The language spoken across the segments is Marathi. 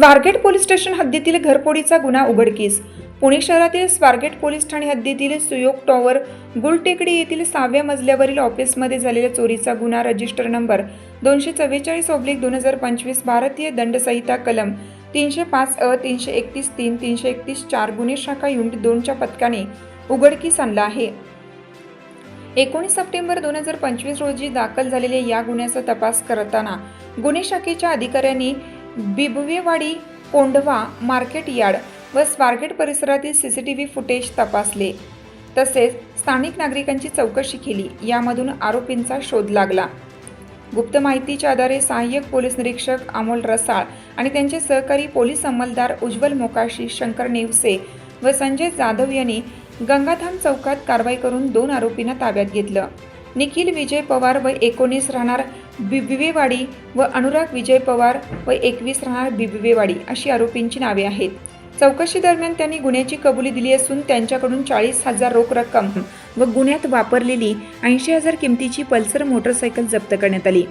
स्वारगेट पोलीस स्टेशन हद्दीतील घरफोडीचा गुन्हा उघडकीस. पुणे शहरातील स्वारगेट पोलीस ठाणे हद्दीतील सुयोग टॉवर गुलटेकडी येथील सहाव्या मजल्यावरील ऑफिसमध्ये झालेल्या चोरीचा गुन्हा रजिस्टर नंबर दोनशे चव्वेचाळीस ओब्लिक दोन हजार पंचवीस भारतीय दंडसंहिता कलम तीनशे पाच अ तीनशे एकतीस तीन तीनशे एकतीस चार गुन्हे शाखा युनिट दोनच्या पथकाने उघडकीस आणला आहे. एकोणीस सप्टेंबर दोन हजार पंचवीस रोजी दाखल झालेल्या या गुन्ह्याचा तपास करताना गुन्हे शाखेच्या अधिकाऱ्यांनी बिबवेवाडी कोंढवा मार्केट यार्ड व स्वारगेट परिसरातील C C T V footage तपासले. तसेच स्थानिक नागरिकांची चौकशी केली. यामधून आरोपींचा शोध लागला. गुप्त माहितीच्या आधारे सहाय्यक पोलीस निरीक्षक अमोल रसाळ आणि त्यांचे सहकारी पोलीस अंमलदार उज्ज्वल मोकाशी शंकर नेवसे व संजय जाधव यांनी गंगाधाम चौकात कारवाई करून दोन आरोपींना ताब्यात घेतलं. निखिल विजय पवार व एकोणीस राहणार बिबिवेवाडी व अनुराग विजय पवार व एकवीस राहणार बिबिवेवाडी अशी आरोपींची नावे आहेत. चौकशी दरम्यान त्यांनी गुन्ह्याची कबुली दिली असून त्यांच्याकडून चाळीस हजार रोख रक्कम व गुन्ह्यात वापरलेली ऐंशी हजार किमतीची पल्सर मोटरसायकल जप्त करण्यात आली.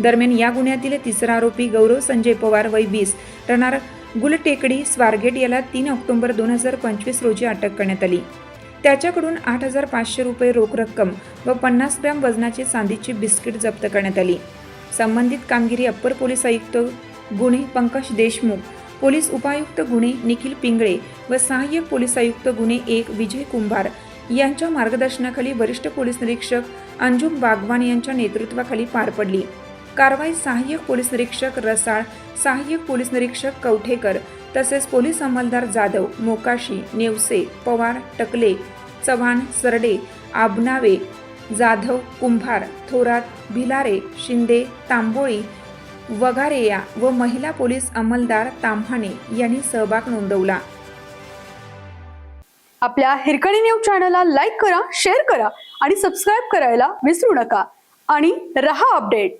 दरम्यान या गुन्ह्यातील तिसरा आरोपी गौरव संजय पवार वय वीस राहणार गुलटेकडी स्वारगेट याला तीन ऑक्टोबर दोन हजार पंचवीस रोजी अटक करण्यात आली. त्याच्याकडून आठ हजार पाचशे रुपये रोख रक्कम व पन्नास ग्रॅम वजनाची चांदीची बिस्किट जप्त करण्यात आली. संबंधित कामगिरी अप्पर पोलीस आयुक्त गुन्हे पंकज देशमुख पोलीस उपायुक्त गुन्हे निखिल पिंगळे व सहाय्यक पोलीस आयुक्त गुन्हे एक विजय कुंभार यांच्या मार्गदर्शनाखाली वरिष्ठ पोलीस निरीक्षक अंजुम बागवान यांच्या नेतृत्वाखाली पार पडली. कारवाई सहाय्यक पोलीस निरीक्षक रसाळ सहाय्यक पोलीस निरीक्षक कवठेकर तसेच पोलीस अंमलदार जाधव मोकाशी नेवसे पवार टकले चव्हाण सरडे आबनावे जाधव कुंभार थोरात भिलारे शिंदे तांबोळी वगारेया व महिला पोलीस अंमलदार तांभाणे यांनी सहभाग नोंदवला. आपल्या हिरकणी न्यूज चॅनलला लाईक करा शेअर करा आणि सबस्क्राईब करायला विसरू नका. आणि रहा अपडेट.